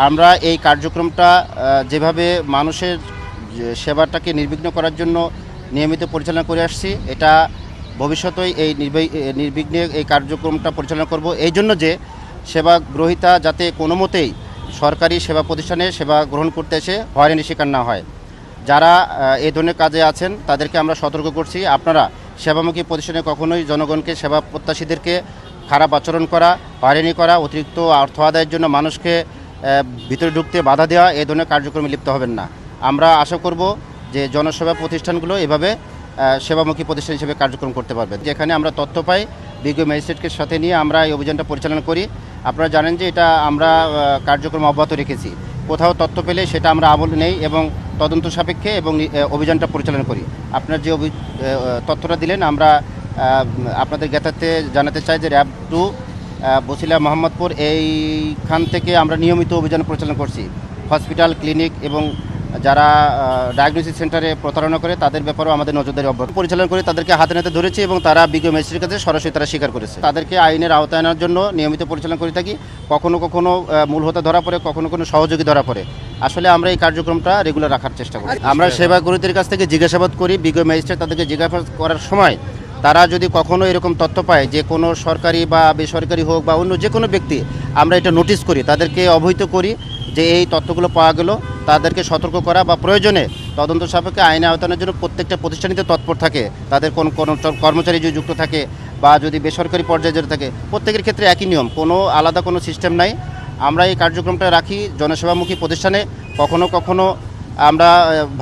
আমরা এই কার্যক্রমটা যেভাবে মানুষের সেবাটাকে নির্বিঘ্ন করার জন্য নিয়মিত পরিচালনা করে আসছি এটা ভবিষ্যতেই এই এ, নির্বিঘ্নে এই কার্যক্রমটা পরিচালনা করব। এই জন্য যে সেবা গ্রহীতা যাতে কোনো মতেই সরকারি সেবা প্রতিষ্ঠানে সেবা গ্রহণ করতে এসে হয়রানির শিকার না হয়। যারা এই ধরনের কাজে আছেন তাদেরকে আমরা সতর্ক করছি। আপনারা সেবামুখী প্রতিষ্ঠানে কখনোই জনগণকে সেবা প্রত্যাশীদেরকে খারাপ আচরণ করা হয়রানি করা অতিরিক্ত অর্থ আদায়ের জন্য মানুষকে ভিতরে ঢুকতে বাধা দেওয়া এই ধরনের কার্যক্রমে লিপ্ত হবেন না। আমরা আশা করব যে জনসেবা প্রতিষ্ঠানগুলো এভাবে সেবামুখী প্রতিষ্ঠান হিসেবে কার্যক্রম করতে পারবে। যেখানে আমরা তথ্য পাই, বিজ্ঞ ম্যাজিস্ট্রেটকে সাথে নিয়ে আমরা এই অভিযানটা পরিচালনা করি। আপনারা জানেন যে এটা আমরা কার্যক্রম অব্যাহত রেখেছি। কোথাও তথ্য পেলে সেটা আমরা আমল নেই এবং তদন্ত সাপেক্ষে এবং অভিযানটা পরিচালনা করি। আপনার যে তথ্যটা দিলেন, আমরা আপনাদের জ্ঞাতার্থে জানাতে চাই যে র্যাব টু বসিলা মোহাম্মদপুর এইখান থেকে আমরা নিয়মিত অভিযান পরিচালনা করছি। হসপিটাল ক্লিনিক এবং যারা ডায়াগনোসিস সেন্টারে প্রতারণা করে তাদের ব্যাপারেও আমাদের নজরদারি অব্যাহত। পরিচালনা করে তাদেরকে হাতে নাতে ধরেছি এবং তারা বিজ্ঞ ম্যাজিস্ট্রেটের কাছে সরাসরি তারা স্বীকার করেছে। তাদেরকে আইনের আওতায় আনার জন্য নিয়মিত পরিচালনা করে থাকি। কখনো কখনো মূল হোতা ধরা পড়ে কখনো কোনো সহযোগী ধরা পড়ে। আসলে আমরা এই কার্যক্রমটা রেগুলার রাখার চেষ্টা করি। আমরা সেবাগুরুদের কাছ থেকে জিজ্ঞাসাবাদ করি বিজ্ঞ ম্যাজিস্ট্রেট তাদেরকে জিজ্ঞাসাবাদ করার সময় তারা যদি কখনো এরকম তথ্য পায় যে কোনো সরকারি বা বেসরকারি হোক বা অন্য যে কোনো ব্যক্তি, আমরা এটা নোটিশ করি, তাদেরকে অবহিত করি যে এই তথ্যগুলো পাওয়া গেল, তাদেরকে সতর্ক করা বা প্রয়োজনে তদন্ত সাপেক্ষে আইনে আওতানোর জন্য প্রত্যেকটা প্রতিষ্ঠানিতে তৎপর থাকে, তাদের কোন কোন কর্মচারী যদি যুক্ত থাকে বা যদি বেসরকারি পর্যায়ে যদি থাকে, প্রত্যেকের ক্ষেত্রে একই নিয়ম, কোনো আলাদা কোনো সিস্টেম নাই। আমরা এই কার্যক্রমটা রাখি জনসেবামুখী প্রতিষ্ঠানে, কখনো কখনো আমরা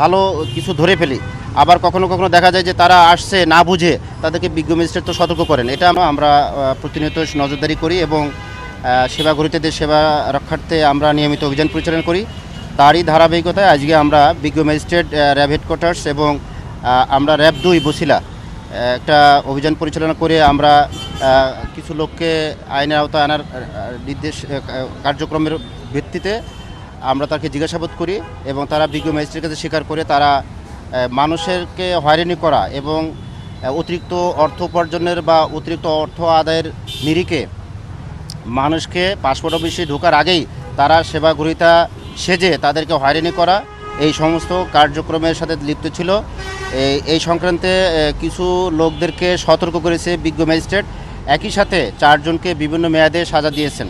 ভালো কিছু ধরে ফেলি। আবার কখনো কখনো দেখা যায় যে তারা আসছে না বুঝে তাদেরকে বিজ্ঞ ম্যাজিস্ট্রেট তো সতর্ক করেন। এটা আমরা- প্রতিনিয়ত নজরদারি করি এবং সেবা গ্রহীতাদের সেবা রক্ষার্থে আমরা নিয়মিত অভিযান পরিচালনা করি। তারই ধারাবাহিকতায় আজকে আমরা বিজ্ঞ ম্যাজিস্ট্রেট র্যাব হেডকোয়ার্টার্স এবং আমরা র্যাব দুই বসিলা একটা অভিযান পরিচালনা করে আমরা কিছু লোককে আইনের আওতায় আনার নির্দেশ কার্যক্রমের ভিত্তিতে আমরা তাকে জিজ্ঞাসাবাদ করি এবং তারা বিজ্ঞ ম্যাজিস্ট্রেটের কাছে স্বীকার করে তারা মানুষেরকে হয়রানি করা এবং অতিরিক্ত অর্থ উপার্জনের বা অতিরিক্ত অর্থ আদায়ের নিরিখে মানুষকে পাসপোর্ট অফিসে ঢোকার আগেই তারা সেবা গ্রহীতা সেজে তাদেরকে হয়রানি করা, এই সমস্ত কার্যক্রমের সাথে লিপ্ত ছিল। এই সংক্রান্তে কিছু লোকদেরকে সতর্ক করেছে বিজ্ঞ ম্যাজিস্ট্রেট। একই সাথে চারজনকে বিভিন্ন মেয়াদে সাজা দিয়েছেন।